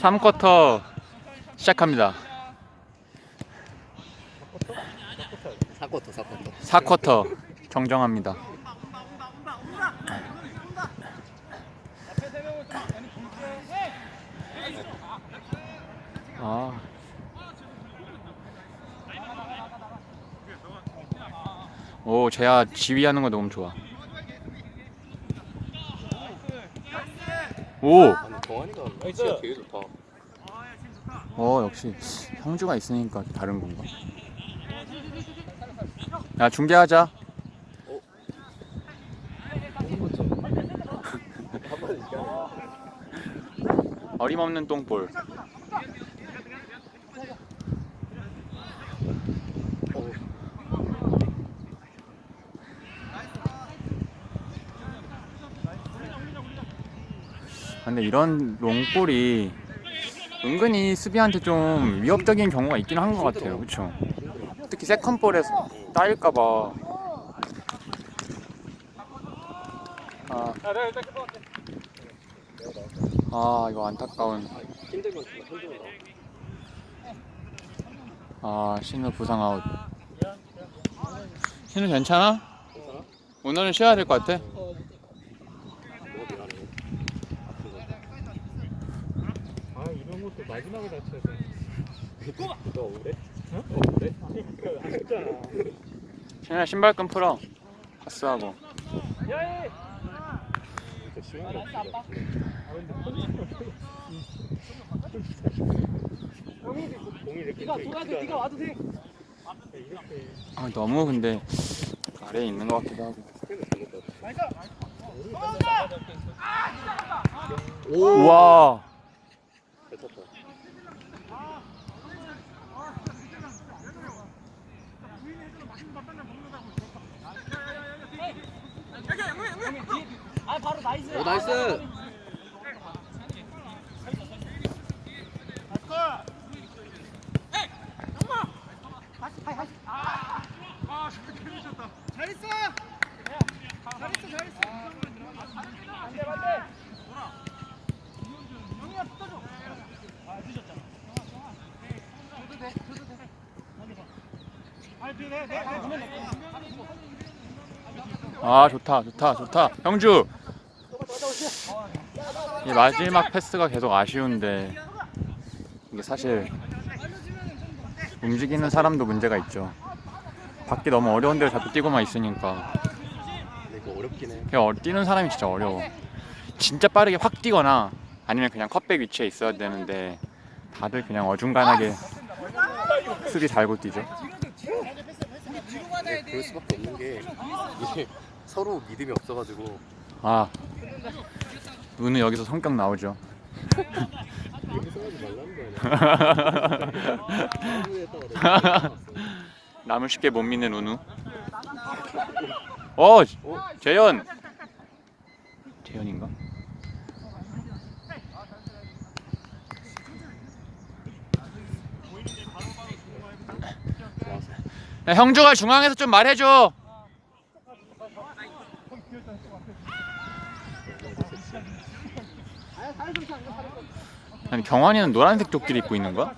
3쿼터 시작합니다. 사쿼터 사쿼터 4쿼터 정정합니다. 아. 오, 재야 지휘하는 거 너무 좋아. 오, 정환이가 진짜 되게 좋다 어 역시 형주가 있으니까 다른 건가? 야 중계하자. 어림없는 똥볼. 근데 이런 롱볼이 은근히 수비한테 좀 위협적인 경우가 있긴 한 것 같아요. 그렇죠? 특히 세컨볼에서 따일까봐. 아, 아 이거 안타까운. 아 신우 부상 아웃. 신우? 괜찮아? 오늘은 쉬어야 될 것 같아. 뭐가 미안해 아 이런 것도 마지막에 다쳐야 돼. 너 억울해? 어? 억울해? 그거 안 했잖아. 신우야 신발끈 풀어. 파스하고. 진짜 심한 거 없어 아 근데 펀치가 공이 이렇게 네가 돌아도 네가 와도 돼. 아 너무 근데 아래에 있는 것 같기도 하고. 오 우와. 아 나이스. 오 나이스 잘했어. 잘했어 잘했어. 반대 반대. 영희야 붙어줘. 아 늦었잖아. 줘도 돼 줘도 돼. 아니 내내 내 주면 돼. 아 좋다 좋다 좋다. 형주! 이 마지막 패스가 계속 아쉬운데 이게 사실 움직이는 사람도 문제가 있죠. 밖에 너무 어려운 데를 자꾸 뛰고만 있으니까. 그냥 어- 뛰는 사람이 진짜 어려워. 진짜 빠르게 확 뛰거나 아니면 그냥 컷백 위치에 있어야 되는데 다들 그냥 어중간하게 수비 달고 뛰죠 근데 그럴 수밖에 없는 게 이게 서로 믿음이 없어가지고 아 눈은 여기서 성격 나오죠 이렇게 생각하지 말라는 거야 아무데다가 남을 쉽게 못 믿는 운우. 어, 어? 재현. 재현인가? 좋아서 야, 형주가 중앙에서 좀 말해줘. 아니 경환이는 노란색 조끼를 입고 있는 거야?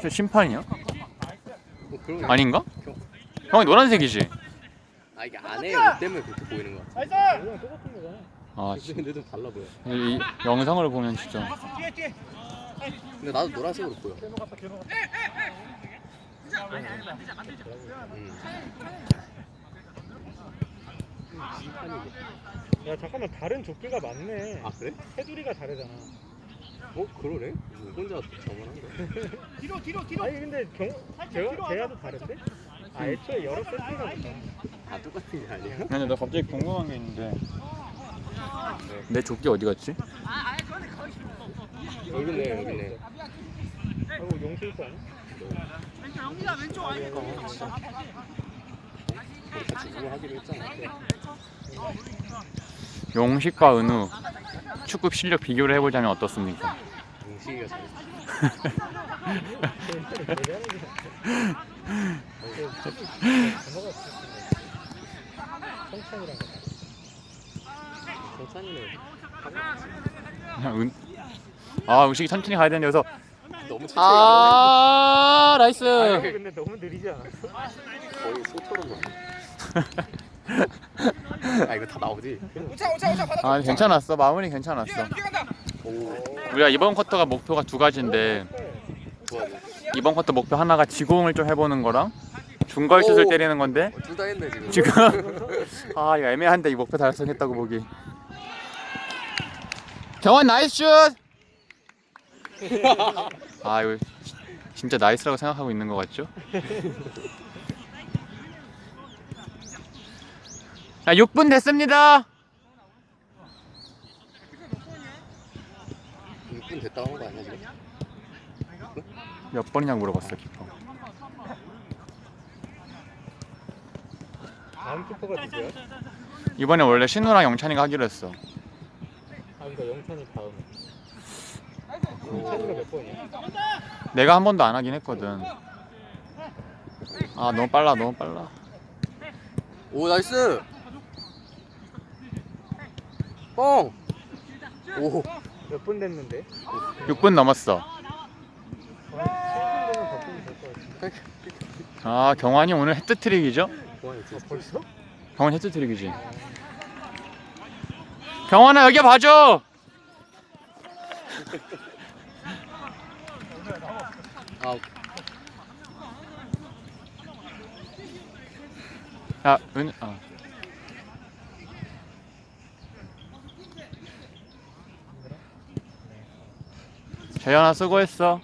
저 심판이야? 거 아닌가? 형이 노란색이지. 아 이게 안에 옷 때문에 그렇게 보이는 똑같은 거잖아. 아, 진- 근데 좀 달라 보여 이, 이 영상을 보면 진짜. 근데 나도 노란색으로 보여 야 잠깐만 다른 조끼가 많네. 아 그래? 테두리가 다르잖아. 어 그러네? 혼자 저만한 거야 뒤로 뒤로 뒤로. 아니 근데 경 제가 제가도 다른데? 아 애초에 여러 세트가. 다 똑같은 게 아니야? 근데 나 갑자기 궁금한 게 있는데 내 조끼 어디 갔지? 여기 있네 여기 있네 하고 용실도 아니? 영희야 하기로 했잖아. 용식과 은우 축구 실력 비교를 해보자면 어떻습니까? 용식이가 그냥 은, 아 의식이 천천히 가야 되는데 여기서 너무 천천히 아 아니, 나이스 근데 너무 느리지 않았어? 거의 소처럼 가네. 아 이거 다 나오지? 우차 우차 우차 받아 아 괜찮았어 마무리 괜찮았어 뛰어간다 오 우리가 이번 쿼터가 목표가 두 가지인데 좋아. 이번 쿼터 목표 하나가 지공을 좀 해보는 거랑 중거리슛을 오. 때리는 건데 둘다 했네 지금. 지금 아 이거 애매한데 이 목표 달성했다고 보기 경원 나이스 슛! 아 이거 지- 진짜 나이스라고 생각하고 있는 것 같죠? 자 6분 됐습니다 6분 됐다 한거 아니야 지금? 몇 번이냐고 물어봤어 키퍼 다음 키퍼가 누구야? 이번에 원래 신우랑 영찬이가 하기로 했어 아 이거 영찬이 다음 영 찬이가 몇 번이야? 내가 한 번도 안 하긴 했거든 아 너무 빨라 너무 빨라 오 나이스. 뻥. 오. 몇 분 됐는데? 6분 넘었어 한 7분 되면 바꾸면 될것 같은데 아 경환이 오늘 헤트트릭이죠? 아 벌써? 경환 헤트트릭이지 경환아 여기 봐줘 아야 은.. 아. 재현아 수고했어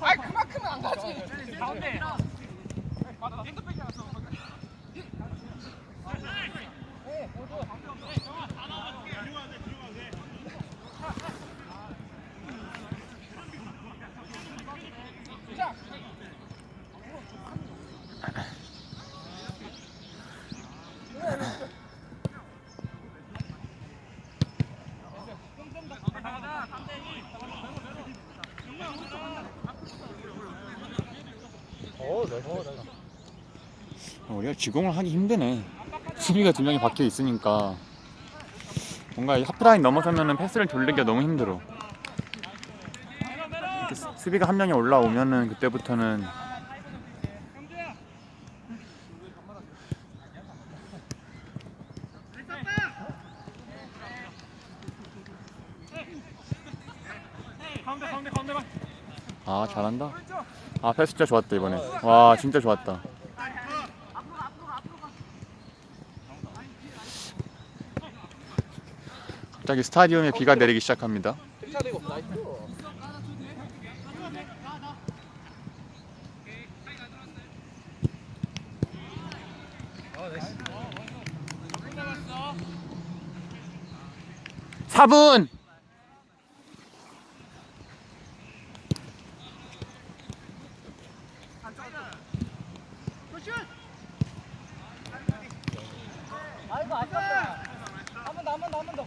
아이 그만큼은 안 가지 가운데 어 나이스 어, 우리가 지공을 하기 힘드네. 수비가 두 명이 박혀 있으니까. 뭔가 이 하프라인 넘어서면은 패스를 돌리기가 너무 힘들어. 이렇게 수- 수비가 한 명이 올라오면은 그때부터는 가운데 가운데 가운데만 아 잘한다? 아 패스 진짜 좋았다 이번에. 와 진짜 좋았다. 갑자기 스타디움에 비가 내리기 시작합니다. 픽차되고 나이스. 사분 아이고 아깝다. 한 번 더 한 번 더 한 번더.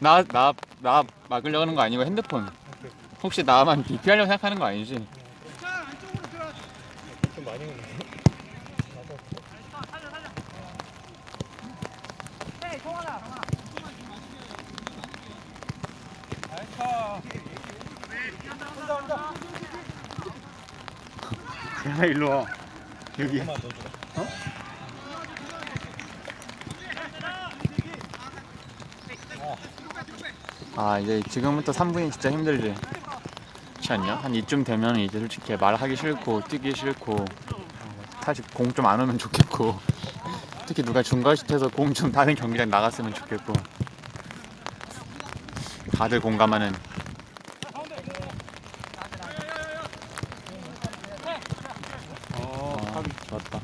나, 나, 나 막으려고 하는 거 아니고 핸드폰. 혹시 나만 DP하려고 생각하는 거 아니지? 좀 많이 오네. 네 성환아 야 일로 와. 여기. 아 이제 지금부터 3분이 진짜 힘들지. 그렇지 않냐? 한 이쯤 되면 이제 솔직히 말하기 싫고 뛰기 싫고 사실 공 좀 안 오면 좋겠고 특히 누가 중간시트에서 공 좀 다른 경기장 나갔으면 좋겠고. 다들 공감하는 아, 좋았다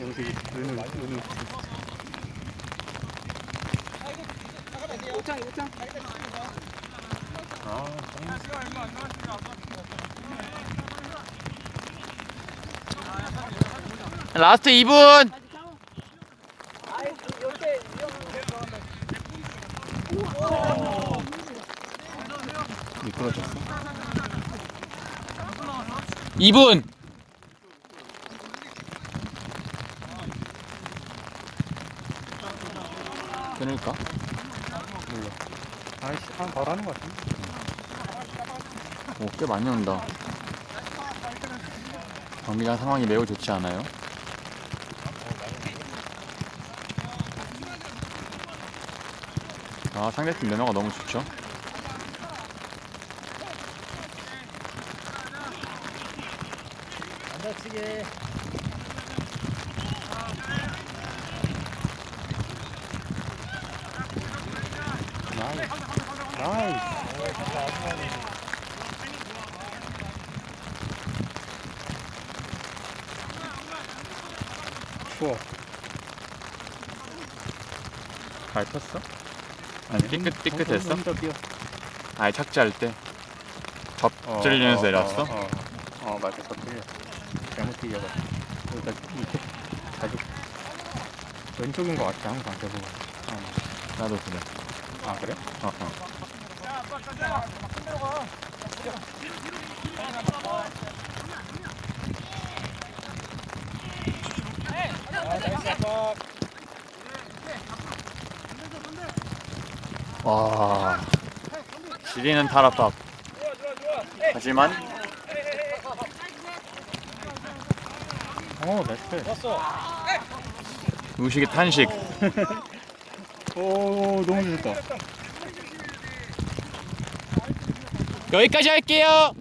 영식이 눈은 눈은. 우창 우창 라스트 2분 아이 이렇게 위험한 거 들어간다. 미끄러졌어. 2분. 끊을까? 아이씨 한 바로 하는 것 같은데 오, 꽤 많이 온다. 경기장 상황이 매우 좋지 않아요? 아, 상대팀 매너가 너무 좋죠? 안 다치게. 나이스 추워 밟혔어? 아니, 삐끗, 삐끗했어? 혼자 뛰어 아니, 착지할 때. 어, 접질리면서 어, 내렸어? 어, 어, 어 맞아 접질려 잘못 뛰어가지고 그러니까 이렇게 자주 왼쪽인 것 같아 항상 대부분 나도 그래. 아 그래? 어, 어. 와. 지리는 탈압박. 하지만 어 나이스 의식의 탄식. 오 너무 좋다 여기까지 할게요.